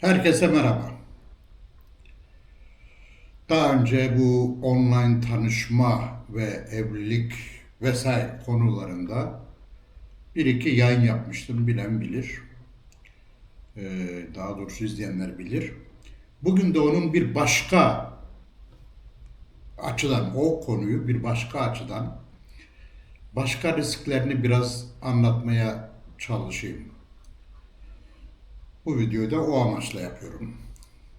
Herkese merhaba. Daha önce bu online tanışma ve evlilik vesaire konularında bir iki yayın yapmıştım. Bilen bilir. Ee, daha doğrusu izleyenler bilir. Bugün de onun bir başka açıdan, o konuyu bir başka açıdan, başka risklerini biraz anlatmaya çalışayım. Bu videoyu da o amaçla yapıyorum.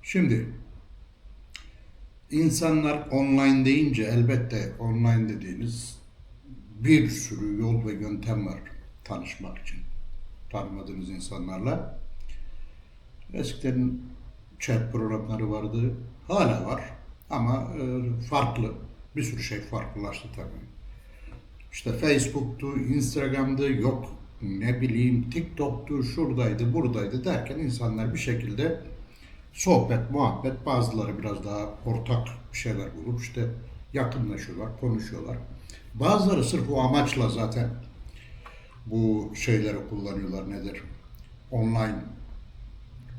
Şimdi insanlar online deyince elbette online dediğiniz bir sürü yol ve yöntem var tanışmak için. Tanımadığınız insanlarla. Eskiden chat programları vardı. Hala var. Ama e, farklı. Bir sürü şey farklılaştı tabii. İşte Facebook'tu, Instagram'dı, yok ne bileyim TikTok'tu, şuradaydı, buradaydı derken insanlar bir şekilde sohbet, muhabbet, bazıları biraz daha ortak bir şeyler bulup işte yakınlaşıyorlar, konuşuyorlar. Bazıları sırf o amaçla zaten bu şeyleri kullanıyorlar nedir? Online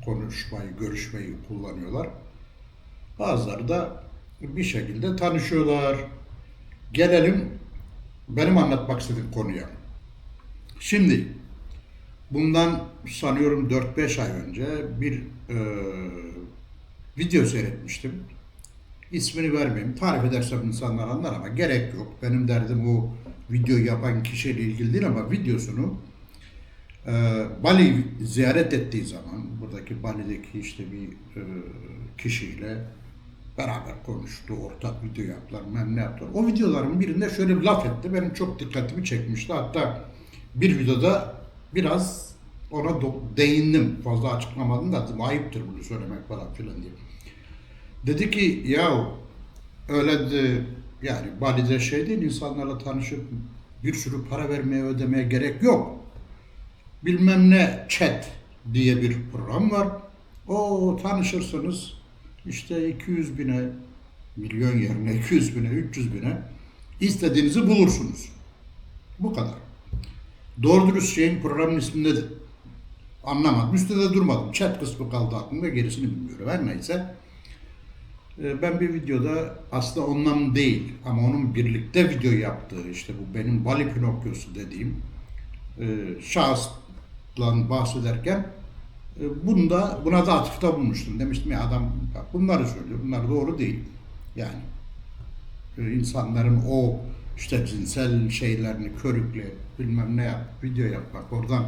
konuşmayı, görüşmeyi kullanıyorlar. Bazıları da bir şekilde tanışıyorlar. Gelelim benim anlatmak istediğim konuya. Şimdi bundan sanıyorum 4-5 ay önce bir e, video seyretmiştim. İsmini vermeyeyim. Tarif edersem insanlar anlar ama gerek yok. Benim derdim o video yapan kişiyle ilgili değil ama videosunu e, Bali ziyaret ettiği zaman buradaki Bali'deki işte bir e, kişiyle beraber konuştu, ortak video yaptılar, ben ne yaptılar. O videoların birinde şöyle bir laf etti. Benim çok dikkatimi çekmişti. Hatta bir videoda biraz ona değindim. Fazla açıklamadım da dedim ayıptır bunu söylemek falan filan diye. Dedi ki ya öyle de yani Bali'de şey değil insanlarla tanışıp bir sürü para vermeye ödemeye gerek yok. Bilmem ne chat diye bir program var. O tanışırsınız işte 200 bine milyon yerine 200 bine 300 bine istediğinizi bulursunuz. Bu kadar. Doğru dürüst şeyin programın ismini de anlamadım. Üstünde durmadım. Chat kısmı kaldı aklımda gerisini bilmiyorum. Her neyse. Ee, Ben bir videoda aslında ondan değil ama onun birlikte video yaptığı işte bu benim Bali Pinokyo'su dediğim e, şahısla bahsederken e, bunda buna da atıfta bulmuştum. Demiştim ya adam bunları söylüyor. Bunlar doğru değil. Yani e, insanların o işte cinsel şeylerini körükle bilmem ne yap, video yapmak, oradan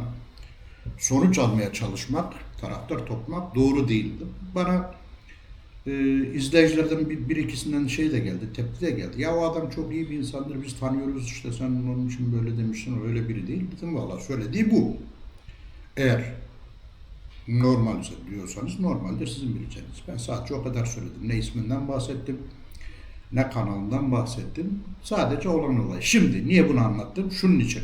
sonuç almaya çalışmak, taraftar toplamak doğru değildi. Bana e, izleyicilerden bir, bir ikisinden şey de geldi, tepki de geldi. Ya o adam çok iyi bir insandır, biz tanıyoruz işte sen onun için böyle demişsin, öyle biri değil. Dedim valla söylediği bu. Eğer normalse diyorsanız normaldir sizin bileceğiniz. Ben sadece o kadar söyledim. Ne isminden bahsettim, ne kanalından bahsettim. Sadece olan olay. Şimdi niye bunu anlattım? Şunun için.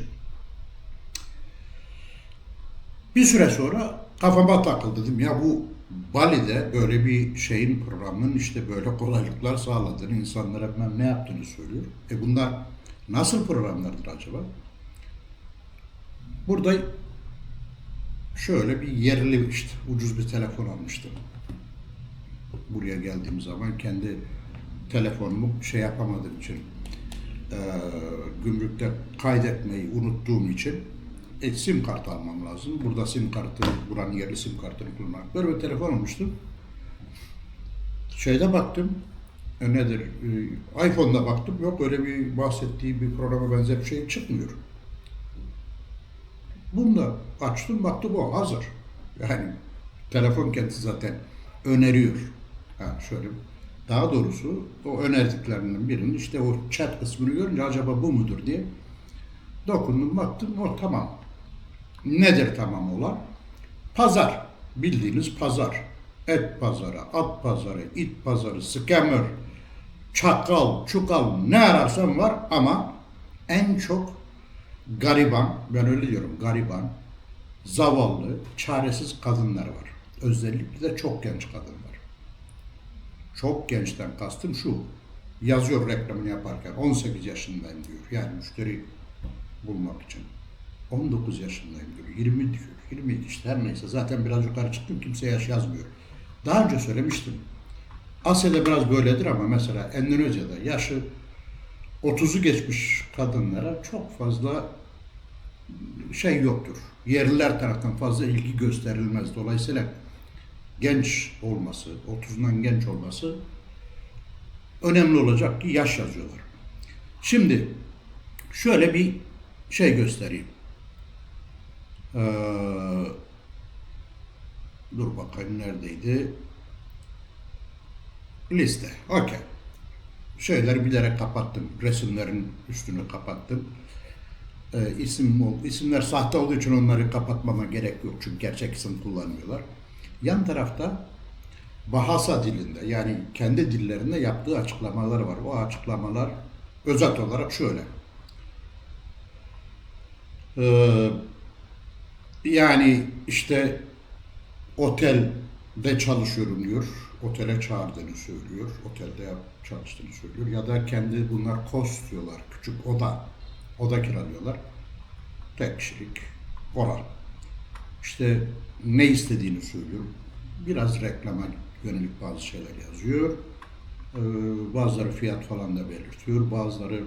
Bir süre sonra kafama takıldı dedim ya bu Bali'de böyle bir şeyin programın işte böyle kolaylıklar sağladığını, insanlara bilmem ne yaptığını söylüyor. E bunlar nasıl programlardır acaba? Burada şöyle bir yerli işte ucuz bir telefon almıştım. Buraya geldiğim zaman kendi telefonumu şey yapamadığım için eee, gümrükte kaydetmeyi unuttuğum için e, sim kart almam lazım. Burada sim kartı, buranın yerli sim kartını kullanmak. Böyle bir telefon almıştım. Şeyde baktım, e, nedir, e, iPhone'da baktım, yok öyle bir bahsettiği bir programa benzer bir şey çıkmıyor. Bunu da açtım, baktım o hazır. Yani telefon kendisi zaten öneriyor. Ha, şöyle daha doğrusu o önerdiklerinden birinin işte o chat kısmını görünce acaba bu mudur diye dokundum baktım o tamam. Nedir tamam olan? Pazar. Bildiğiniz pazar. Et pazarı, at pazarı, it pazarı, scammer, çakal, çukal ne ararsan var ama en çok gariban, ben öyle diyorum gariban, zavallı, çaresiz kadınlar var. Özellikle de çok genç kadınlar. Çok gençten kastım şu. Yazıyor reklamını yaparken 18 yaşındayım diyor. Yani müşteri bulmak için. 19 yaşındayım diyor. 20 diyor. 22 işte her neyse. Zaten biraz yukarı çıktım kimse yaş yazmıyor. Daha önce söylemiştim. Asya'da biraz böyledir ama mesela Endonezya'da yaşı 30'u geçmiş kadınlara çok fazla şey yoktur. Yerliler tarafından fazla ilgi gösterilmez. Dolayısıyla genç olması, 30'undan genç olması önemli olacak ki yaş yazıyorlar. Şimdi şöyle bir şey göstereyim. Ee, dur bakayım neredeydi? Liste. Okey. Şeyleri bilerek kapattım. Resimlerin üstünü kapattım. Ee, isim isimler sahte olduğu için onları kapatmama gerek yok. Çünkü gerçek isim kullanmıyorlar. Yan tarafta Bahasa dilinde yani kendi dillerinde yaptığı açıklamalar var. O açıklamalar özet olarak şöyle. Ee, yani işte otelde çalışıyorum diyor. Otele çağırdığını söylüyor. Otelde çalıştığını söylüyor. Ya da kendi bunlar kos diyorlar. Küçük oda. Oda kiralıyorlar. Tek kişilik olan. İşte ne istediğini söylüyor. Biraz reklama yönelik bazı şeyler yazıyor. Ee, bazıları fiyat falan da belirtiyor. Bazıları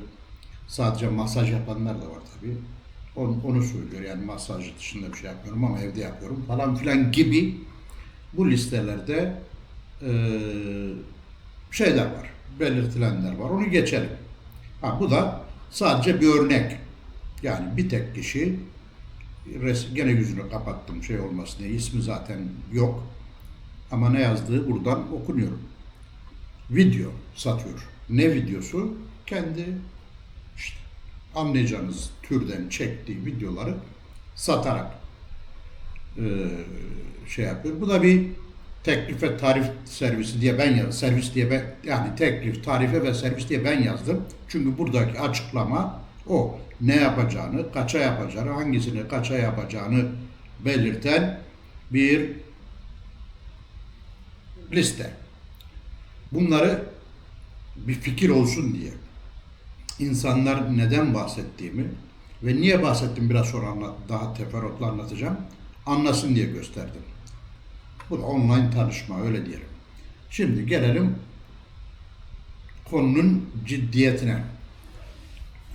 sadece masaj yapanlar da var tabii. Onu, onu söylüyor yani masaj dışında bir şey yapmıyorum ama evde yapıyorum falan filan gibi bu listelerde eee, şeyler var, belirtilenler var. Onu geçelim. Ha, bu da sadece bir örnek. Yani bir tek kişi res- gene yüzünü kapattım şey olmasın diye ismi zaten yok. Ama ne yazdığı buradan okunuyorum. Video satıyor. Ne videosu? Kendi işte anlayacağınız türden çektiği videoları satarak eee, şey yapıyor. Bu da bir teklif ve tarif servisi diye ben yazdım. Servis diye ben yani teklif, tarife ve servis diye ben yazdım. Çünkü buradaki açıklama o. Ne yapacağını, kaça yapacağını, hangisini kaça yapacağını belirten bir liste. Bunları bir fikir olsun diye insanlar neden bahsettiğimi ve niye bahsettim biraz sonra anlat, daha teferruatlı anlatacağım. Anlasın diye gösterdim. Bu da online tanışma öyle diyelim. Şimdi gelelim konunun ciddiyetine.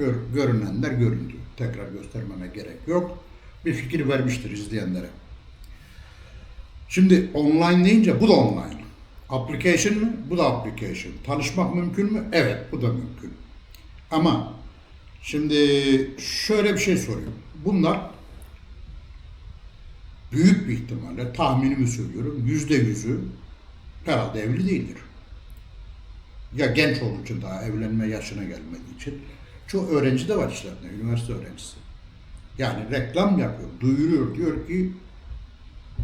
Gör, görünenler göründü. Tekrar göstermeme gerek yok. Bir fikir vermiştir izleyenlere. Şimdi online deyince bu da online. Application mı? Bu da application. Tanışmak mümkün mü? Evet, bu da mümkün. Ama şimdi şöyle bir şey soruyorum. Bunlar büyük bir ihtimalle tahminimi söylüyorum. Yüzde yüzü herhalde evli değildir. Ya genç olduğu için daha evlenme yaşına gelmediği için. Çoğu öğrenci de var işlerinde, üniversite öğrencisi. Yani reklam yapıyor, duyuruyor. Diyor ki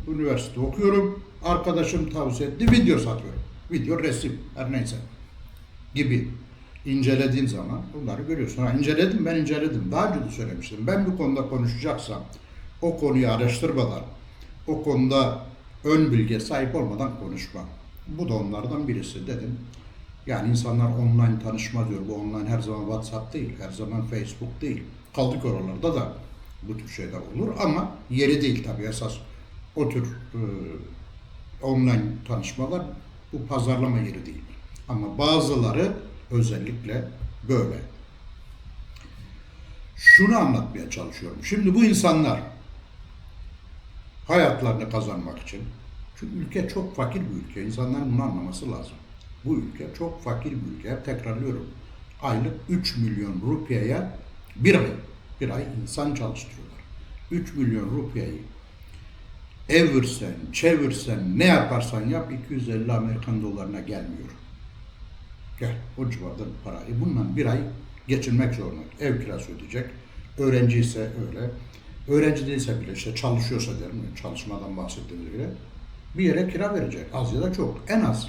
üniversite okuyorum, arkadaşım tavsiye etti, video satıyorum. Video, resim, her neyse gibi incelediğin zaman bunları görüyorsun. Ha, inceledim, ben inceledim. Daha önce de söylemiştim. Ben bir konuda konuşacaksam o konuyu araştırmadan, o konuda ön bilgiye sahip olmadan konuşmam. Bu da onlardan birisi dedim. Yani insanlar online tanışma diyor. Bu online her zaman WhatsApp değil, her zaman Facebook değil. Kaldık oralarda da bu tür şeyler olur ama yeri değil tabii esas. O tür e, online tanışmalar bu pazarlama yeri değil. Ama bazıları özellikle böyle. Şunu anlatmaya çalışıyorum. Şimdi bu insanlar hayatlarını kazanmak için çünkü ülke çok fakir bir ülke. İnsanların bunu anlaması lazım. Bu ülke çok fakir bir ülke. Tekrarlıyorum. Aylık 3 milyon rupiye bir ay, bir ay insan çalıştırıyorlar. 3 milyon rupiyeyi evirsen, çevirsen, ne yaparsan yap 250 Amerikan dolarına gelmiyor. Gel o civarda parayı. Bundan bir ay geçinmek zorunda. Ev kirası ödeyecek. Öğrenci ise öyle. Öğrenci değilse bile işte çalışıyorsa derim, çalışmadan bahsettiğimiz göre bir yere kira verecek. Az ya da çok. En az.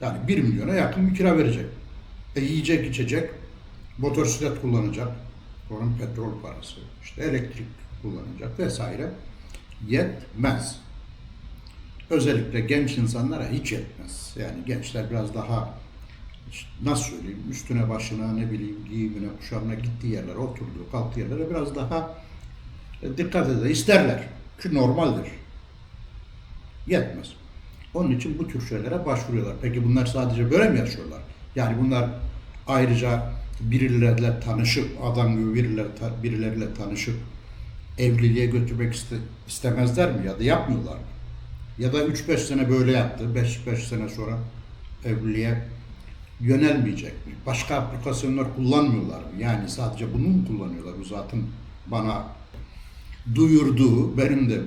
Yani 1 milyona yakın bir kira verecek. E yiyecek, içecek, motosiklet kullanacak. Onun petrol parası, işte elektrik kullanacak vesaire. Yetmez. Özellikle genç insanlara hiç yetmez. Yani gençler biraz daha nasıl söyleyeyim üstüne başına ne bileyim giyimine kuşamına gittiği yerlere oturduğu kalktığı yerlere biraz daha e, dikkat eder isterler. Çünkü normaldir. Yetmez. Onun için bu tür şeylere başvuruyorlar. Peki bunlar sadece böyle mi yaşıyorlar? Yani bunlar ayrıca birileriyle tanışıp, adam gibi birileri, birileriyle tanışıp evliliğe götürmek iste- istemezler mi ya da yapmıyorlar mı? Ya da 3-5 sene böyle yaptı, 5-5 sene sonra evliliğe yönelmeyecek mi? Başka aplikasyonlar kullanmıyorlar mı? Yani sadece bunu mu kullanıyorlar? Bu zaten bana duyurduğu, benim de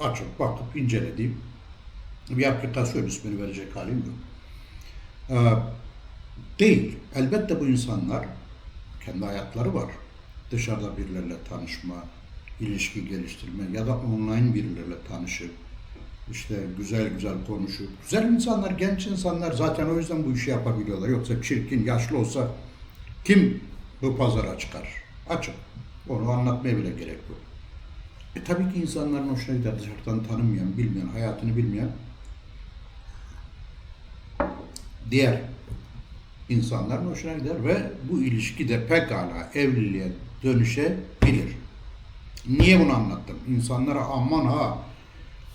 açıp bakıp incelediğim bir aplikasyon ismini verecek halim yok. Ee, değil. Elbette bu insanlar kendi hayatları var. Dışarıda birileriyle tanışma, ilişki geliştirme ya da online birileriyle tanışıp işte güzel güzel konuşup güzel insanlar, genç insanlar zaten o yüzden bu işi yapabiliyorlar. Yoksa çirkin, yaşlı olsa kim bu pazara çıkar? Açık. Onu anlatmaya bile gerek yok. E tabii ki insanların hoşuna gider dışarıdan tanımayan, bilmeyen, hayatını bilmeyen diğer insanların hoşuna gider ve bu ilişki de pekala evliliğe dönüşebilir. Niye bunu anlattım? İnsanlara aman ha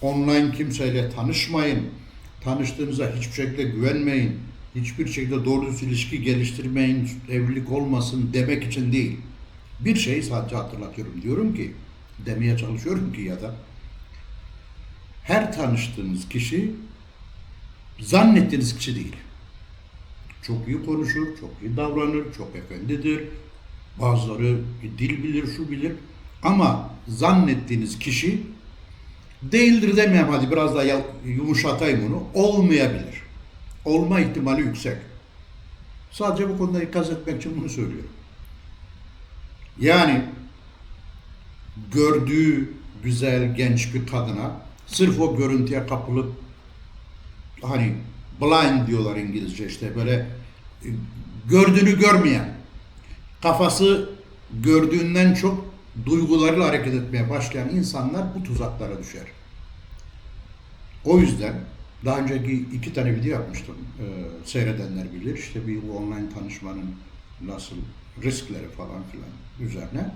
online kimseyle tanışmayın, tanıştığınıza hiçbir şekilde güvenmeyin, hiçbir şekilde doğru ilişki geliştirmeyin, evlilik olmasın demek için değil. Bir şeyi sadece hatırlatıyorum. Diyorum ki, demeye çalışıyorum ki ya da her tanıştığınız kişi zannettiğiniz kişi değil. Çok iyi konuşur, çok iyi davranır, çok efendidir. Bazıları dil bilir, şu bilir. Ama zannettiğiniz kişi değildir demeyeyim hadi biraz daha yumuşatayım onu. Olmayabilir. Olma ihtimali yüksek. Sadece bu konuda ikaz etmek için bunu söylüyorum. Yani gördüğü güzel genç bir kadına sırf o görüntüye kapılıp hani blind diyorlar İngilizce işte böyle e, gördüğünü görmeyen kafası gördüğünden çok duygularıyla hareket etmeye başlayan insanlar bu tuzaklara düşer. O yüzden daha önceki iki tane video yapmıştım. Ee, seyredenler bilir. İşte bir bu online tanışmanın nasıl riskleri falan filan üzerine.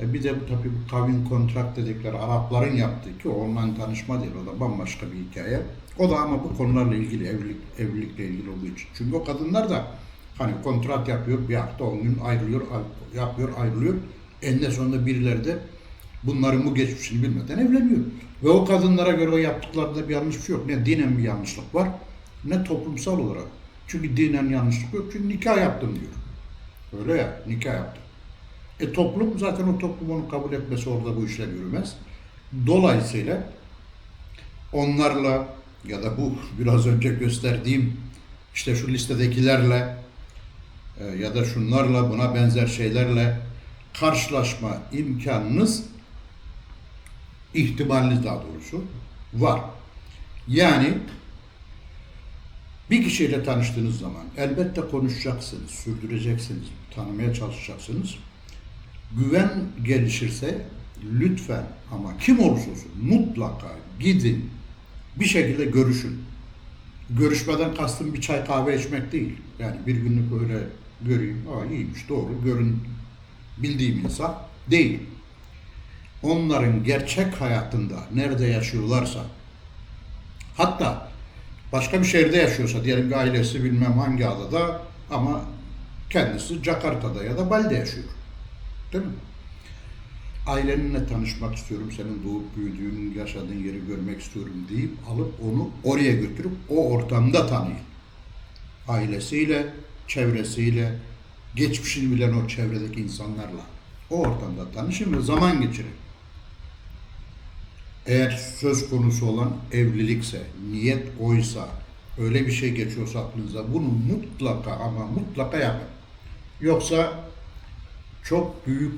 E bir de bu tabii bu kavim kontrat dedikleri Arapların yaptığı ki online tanışma değil. O da bambaşka bir hikaye. O da ama bu konularla ilgili, evlilik, evlilikle ilgili olduğu için. Çünkü o kadınlar da hani kontrat yapıyor, bir hafta on gün ayrılıyor, ay- yapıyor, ayrılıyor. Eninde sonunda birileri de bunların bu geçmişini bilmeden evleniyor. Ve o kadınlara göre o yaptıklarında bir yanlış yok. Ne dinen bir yanlışlık var, ne toplumsal olarak. Çünkü dinen yanlışlık yok. Çünkü nikah yaptım diyor. Öyle ya, nikah yaptım. E toplum zaten o toplum onu kabul etmesi orada bu işler yürümez. Dolayısıyla onlarla ya da bu biraz önce gösterdiğim işte şu listedekilerle e, ya da şunlarla buna benzer şeylerle karşılaşma imkanınız ihtimaliniz daha doğrusu var. Yani bir kişiyle tanıştığınız zaman elbette konuşacaksınız, sürdüreceksiniz, tanımaya çalışacaksınız. Güven gelişirse lütfen ama kim olursa olsun mutlaka gidin bir şekilde görüşün. Görüşmeden kastım bir çay kahve içmek değil. Yani bir günlük böyle göreyim, aa iyiymiş doğru görün bildiğim insan değil. Onların gerçek hayatında nerede yaşıyorlarsa hatta başka bir şehirde yaşıyorsa diyelim ki ailesi bilmem hangi adada ama kendisi Jakarta'da ya da Bali'de yaşıyor. Değil mi? Ailenle tanışmak istiyorum, senin doğup büyüdüğün, yaşadığın yeri görmek istiyorum deyip alıp onu oraya götürüp o ortamda tanıyın. Ailesiyle, çevresiyle, geçmişini bilen o çevredeki insanlarla o ortamda tanışın ve zaman geçirin. Eğer söz konusu olan evlilikse, niyet oysa, öyle bir şey geçiyorsa aklınıza bunu mutlaka ama mutlaka yapın. Yoksa çok büyük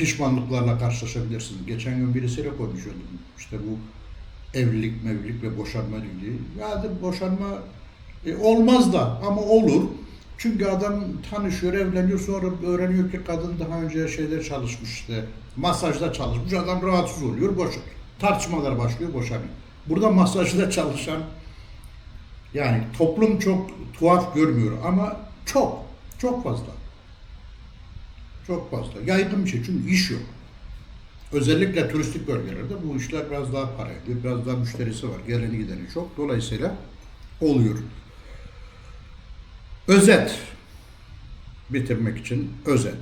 pişmanlıklarla karşılaşabilirsiniz. Geçen gün birisiyle konuşuyordum. İşte bu evlilik, mevlilik ve boşanma ilgili. Ya da boşanma e, olmaz da ama olur. Çünkü adam tanışıyor, evleniyor sonra öğreniyor ki kadın daha önce şeyler çalışmış işte. Masajda çalışmış, adam rahatsız oluyor, boşanıyor. Tartışmalar başlıyor, boşanıyor. Burada masajda çalışan yani toplum çok tuhaf görmüyor ama çok, çok fazla. Çok fazla. Yaygın bir şey çünkü iş yok. Özellikle turistik bölgelerde bu işler biraz daha para ediyor. Biraz daha müşterisi var. Geleni gideni çok. Dolayısıyla oluyor. Özet. Bitirmek için özet.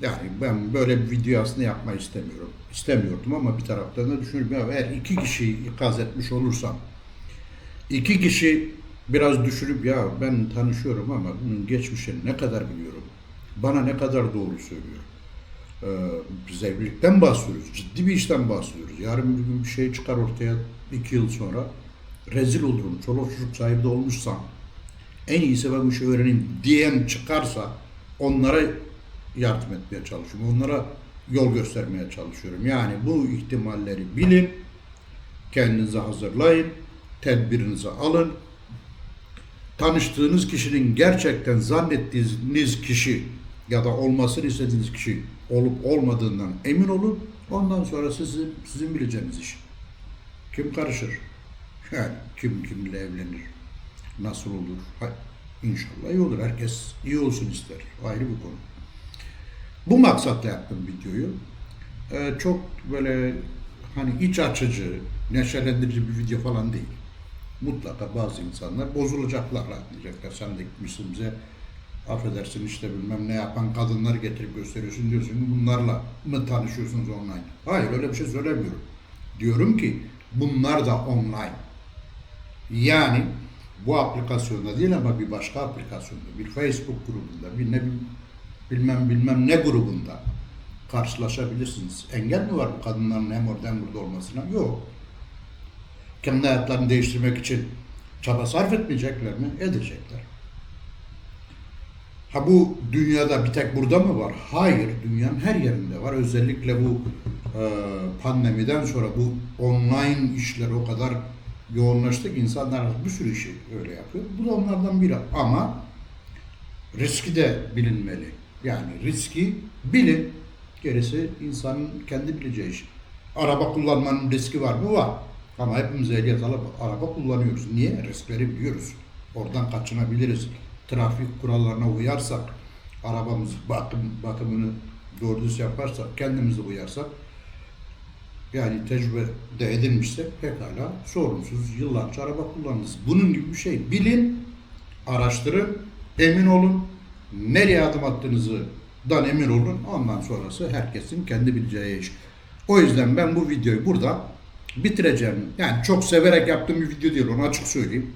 Yani ben böyle bir video aslında yapmayı istemiyorum. İstemiyordum ama bir taraftan da düşünüyorum ya eğer iki kişiyi ikaz etmiş olursam iki kişi biraz düşünüp ya ben tanışıyorum ama bunun geçmişini ne kadar biliyorum? Bana ne kadar doğru söylüyor? Ee, biz evlilikten bahsediyoruz. Ciddi bir işten bahsediyoruz. Yarın bir gün bir şey çıkar ortaya iki yıl sonra rezil olurum. Çoluk çocuk sahibi de olmuşsam en iyisi ben bu işi öğreneyim diyen çıkarsa onlara yardım etmeye çalışıyorum. Onlara yol göstermeye çalışıyorum. Yani bu ihtimalleri bilin, kendinizi hazırlayın, tedbirinizi alın. Tanıştığınız kişinin gerçekten zannettiğiniz kişi ya da olmasını istediğiniz kişi olup olmadığından emin olun. Ondan sonra sizin sizin bileceğiniz iş. Kim karışır? Yani kim kimle evlenir? Nasıl olur? Hayır. İnşallah iyi olur. Herkes iyi olsun ister. Ayrı bir konu. Bu maksatla yaptım videoyu. Ee, çok böyle hani iç açıcı, neşelendirici bir video falan değil. Mutlaka bazı insanlar bozulacaklar diyecekler. Sen de gitmişsin bize affedersin işte bilmem ne yapan kadınları getirip gösteriyorsun diyorsun bunlarla mı tanışıyorsunuz online? Hayır öyle bir şey söylemiyorum. Diyorum ki bunlar da online. Yani bu aplikasyonda değil ama bir başka aplikasyonda, bir Facebook grubunda, bir ne bilmem bilmem ne grubunda karşılaşabilirsiniz. Engel mi var bu kadınların hem orada hem burada olmasına? Yok. Kendi hayatlarını değiştirmek için çaba sarf etmeyecekler mi? Edecekler. Ha bu dünyada bir tek burada mı var? Hayır, dünyanın her yerinde var. Özellikle bu e, pandemiden sonra bu online işler o kadar yoğunlaştı ki insanlar bir sürü işi öyle yapıyor. Bu da onlardan biri. Ama riski de bilinmeli. Yani riski bilin. Gerisi insanın kendi bileceği iş. Araba kullanmanın riski var mı? Var. Ama hepimiz ehliyet alıp araba kullanıyoruz. Niye? Riskleri biliyoruz. Oradan kaçınabiliriz. Trafik kurallarına uyarsak, arabamız bakım, bakımını doğru düz yaparsak, kendimizi uyarsak, yani tecrübe de edinmişsek pekala sorunsuz yıllarca araba kullanırız. Bunun gibi bir şey. Bilin, araştırın, emin olun. Nereye adım attığınızı dan emin olun. Ondan sonrası herkesin kendi bileceği iş. O yüzden ben bu videoyu burada bitireceğim. Yani çok severek yaptığım bir video değil. Onu açık söyleyeyim.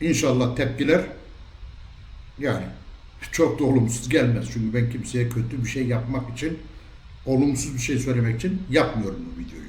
İnşallah tepkiler yani çok da olumsuz gelmez. Çünkü ben kimseye kötü bir şey yapmak için, olumsuz bir şey söylemek için yapmıyorum bu videoyu.